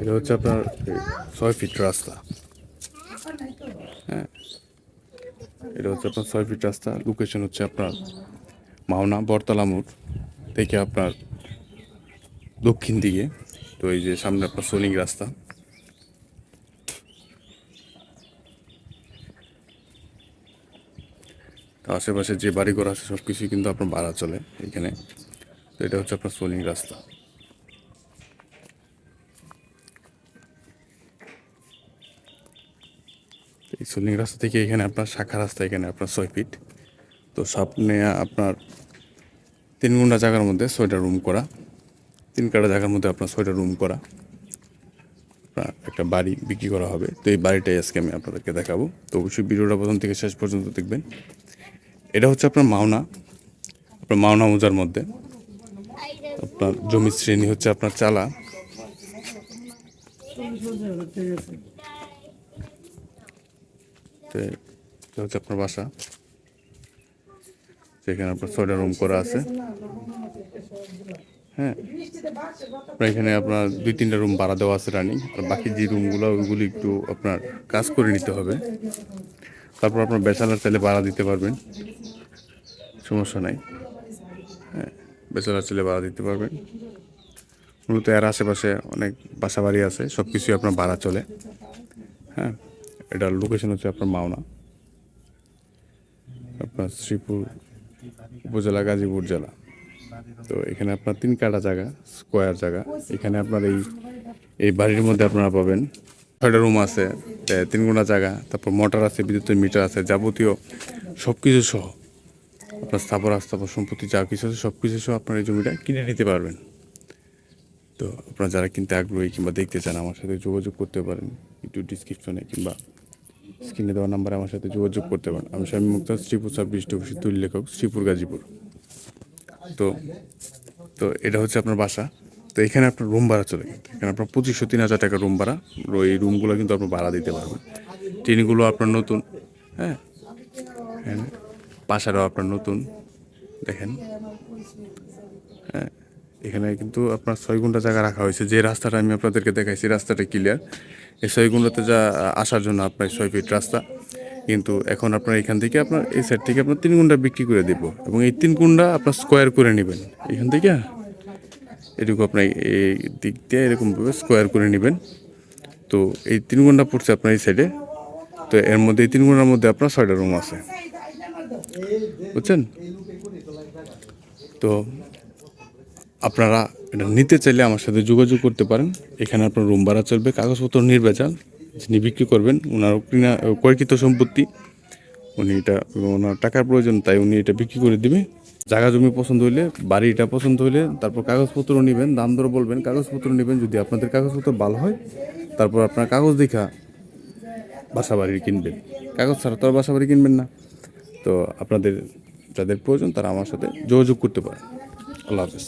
এটা হচ্ছে আপনার ছয় ফিট রাস্তা। হ্যাঁ। এটা হচ্ছে আপনার ছয় ফিট রাস্তা। লোকেশন হচ্ছে আপনার মাওনা বরতলা মোড় থেকে আপনার দক্ষিণ দিকে। তো এই যে সামনে আপনার সোলিং রাস্তা। তো আশেপাশে যে বাড়িঘর আছে সব কিছুই কিন্তু আপনার ভাড়া চলে এখানে। তো এটা হচ্ছে আপনার সোলিং রাস্তা। সোলিং রাস্তা থেকে এখানে আপনার শাখা রাস্তা এখানে আপনার ছয় ফিট তো সামনে আপনার তিন গুন্ডা জায়গার মধ্যে ছয়টা রুম করা। তিন কাটা জায়গার মধ্যে আপনার ছয়টা রুম করা। একটা বাড়ি বিক্রি করা হবে। তো এই বাড়িটাই আজকে আমি আপনাদেরকে দেখাবো। তো অবশ্যই ভিডিওটা প্রথম থেকে শেষ পর্যন্ত দেখবেন। এটা হচ্ছে আপনার মাওনা। আপনার মাওনা মৌজার মধ্যে। আপনার জমির শ্রেণি হচ্ছে আপনার চালা। তো হচ্ছে আপনার বাসা সেখানে আপনার ছয়টা রুম করা আছে। হ্যাঁ এখানে আপনার দুই, তিনটা রুম ভাড়া দেওয়া আছে রানিং, আর বাকি যে রুমগুলো, ওইগুলি একটু আপনার কাজ করে নিতে হবে। তারপর আপনার ব্যাচেলার চাইলে ভাড়া দিতে পারবেন, সমস্যা নাই। হ্যাঁ ব্যাচেলার চাইলে ভাড়া দিতে পারবেন। মূলত এর আশেপাশে অনেক বাসা বাড়ি আছে সব কিছুই আপনার ভাড়া চলে। হ্যাঁ এটার লোকেশন হচ্ছে আপনার মাওনা। আপনার শ্রীপুর উপজেলা, গাজীপুর জেলা। তো এখানে আপনার তিন কাটা জায়গা স্কোয়ার জায়গা। এখানে আপনার এই এই বাড়ির মধ্যে আপনারা পাবেন ছয়টা রুম আছে তিন গুণা জায়গা, তারপর মোটর আছে বিদ্যুতের মিটার আছে, যাবতীয় সব কিছু সহ আপনার স্থাপর স্থাপর সম্পত্তি যা কিছু আছে সব কিছু সহ আপনার এই জমিটা কিনে নিতে পারবেন। তো আপনারা যারা কিনতে আগ্রহী কিংবা দেখতে চান, আমার সাথে যোগাযোগ করতে পারেন, একটু ডিসক্রিপশনে কিংবা স্ক্রিনে দেওয়া নাম্বারে আমার সাথে যোগাযোগ করতে পারেন। আমি স্বামী মুক্তার শ্রীপুর ডিস্ট্রিক্ট অফিসের তৈরি লেখক, শ্রীপুর, গাজীপুর। তো তো এটা হচ্ছে আপনার বাসা। তো এখানে আপনার রুম ভাড়া চলে। এখানে আপনার পঁচিশশো, তিন হাজার টাকা রুম ভাড়া। এই রুমগুলো কিন্তু আপনার ভাড়া দিতে পারবেন। টিনগুলো আপনার নতুন হ্যাঁ? হ্যাঁ বাসাটাও আপনার নতুন। দেখেন। হ্যাঁ? এখানে কিন্তু আপনার ছয় ঘণ্টা জায়গা রাখা হয়েছে। যে রাস্তাটা আমি আপনাদেরকে দেখাইছি, রাস্তাটা ক্লিয়ার এই ছয় ঘন্টাতে যা আসার জন্য আপনার ছয় ফিট রাস্তা। কিন্তু এখন আপনার এখান থেকে আপনার এই সাইড থেকে আপনার তিন গুন্ডা বিক্রি করে দেবো এবং এই তিন গুন্ডা আপনার স্কোয়ার করে নেবেন। এখান থেকে এটুকু আপনার এই দিক দিয়ে এরকমভাবে স্কোয়ার করে নেবেন। তো এই তিন ঘণ্টা পড়ছে আপনার এই সাইডে তো এর মধ্যে, এই তিন ঘণ্টার মধ্যে আপনার ছয়টা রুম আছে। বুঝছেন? তো আপনারা এটা নিতে চাইলে আমার সাথে যোগাযোগ করতে পারেন। এখানে আপনার রুম ভাড়া চলবে, কাগজপত্র নির্বেচাল যিনি বিক্রি করবেন ওনার কিনা সম্পত্তি, উনি এটা, ওনার টাকার প্রয়োজন, তাই উনি এটা বিক্রি করে দিবে। জায়গা জমি পছন্দ হইলে, বাড়িটা পছন্দ হইলে, তারপর কাগজপত্র নেবেন, দাম দর বলবেন, কাগজপত্র নেবেন, যদি আপনাদের কাগজপত্র ভালো হয়, তারপর আপনার কাগজ দেখা বাসা বাড়ি কিনবেন। কাগজ ছাড়া তো আর বাসা বাড়ি কিনবেন না। তো আপনাদের, যাদের প্রয়োজন তারা আমার সাথে যোগাযোগ করতে পারেন। আল্লাহ হাফেজ